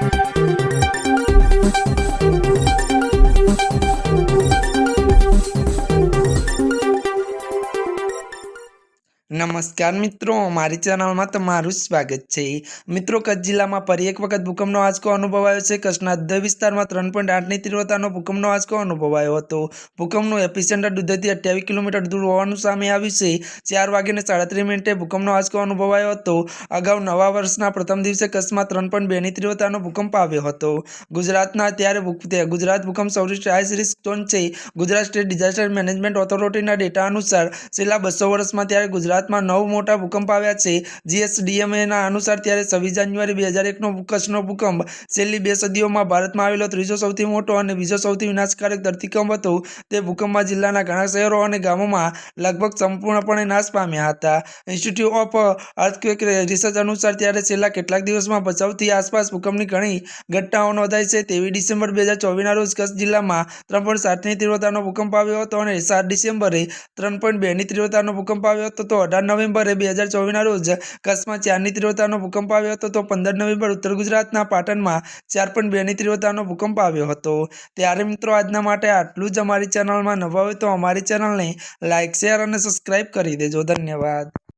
Thank you. નમસ્કાર મિત્રો, મારી ચેનલમાં તમારું સ્વાગત છે. મિત્રો, કચ્છ જિલ્લામાં ફરી એક વખત ભૂકંપનો આંચકો અનુભવાયો છે. કચ્છના દુધઈ વિસ્તારમાં ત્રણ પોઈન્ટ આઠની તીવ્રતાનો ભૂકંપનો આંચકો અનુભવાયો હતો. ભૂકંપનું એપિસેન્ટર દુધઈથી અઠ્યાવીસ કિલોમીટર દૂર હોવાનું સામે આવ્યું છે. ચાર વાગ્યાને સાડત્રીસ મિનિટે ભૂકંપનો આંચકો અનુભવાયો હતો. અગાઉ નવા વર્ષના પ્રથમ દિવસે કચ્છમાં ત્રણ પોઈન્ટ બેની તીવ્રતાનો ભૂકંપ આવ્યો હતો. ગુજરાતના ત્યારે ગુજરાત ભૂકંપ સૌરાષ્ટ્ર હાઈ રિસ્ક ઝોન છે. ગુજરાત સ્ટેટ ડિઝાસ્ટર મેનેજમેન્ટ ઓથોરિટીના ડેટા અનુસાર છેલ્લા બસો વર્ષમાં ત્યારે ગુજરાતમાં નવ મોટા ભૂકંપ આવ્યા છે. જીએસડીએમએના અનુસાર ત્યારે છવ્વીસ જાન્યુઆરી બે હજાર એકનો કચ્છનો ભૂકંપ છેલ્લી બે સદીઓમાં ભારતમાં આવેલો ત્રીજો સૌથી મોટો અને બીજો સૌથી વિનાશકારક ધરતીકંપ હતો. તે ભૂકંપમાં જિલ્લાના ઘણા શહેરો અને ગામોમાં લગભગ સંપૂર્ણપણે નાશ પામ્યા હતા. ઇન્સ્ટિટ્યૂટ ઓફ અર્થક્વેક રિસર્ચ અનુસાર ત્યારે છેલ્લા કેટલાક દિવસમાં ભચાઉથી આસપાસ ભૂકંપની ઘણી ઘટનાઓ નોંધાઈ છે. તેવી ડિસેમ્બર બે હજાર ચોવીસના રોજ કચ્છ જિલ્લામાં ત્રણ પોઈન્ટ સાતની તીવ્રતાનો ભૂકંપ આવ્યો હતો અને સાત ડિસેમ્બરે ત્રણ પોઈન્ટ બેની તીવ્રતાનો ભૂકંપ આવ્યો હતો. તો અઢાર નવેમ્બરે બે હજાર ચોવીસના રોજ કચ્છમાં ચારની તીવ્રતાનો ભૂકંપ આવ્યો હતો, તો પંદર નવેમ્બર ઉત્તર ગુજરાતના પાટણમાં ચાર પણ બેની તીવ્રતાનો ભૂકંપ આવ્યો હતો. ત્યારે મિત્રો, આજના માટે આટલું જ અમારી ચેનલમાં નવા હોય તો અમારી ચેનલને લાઇક શેર અને સબસ્ક્રાઈબ કરી દેજો. ધન્યવાદ.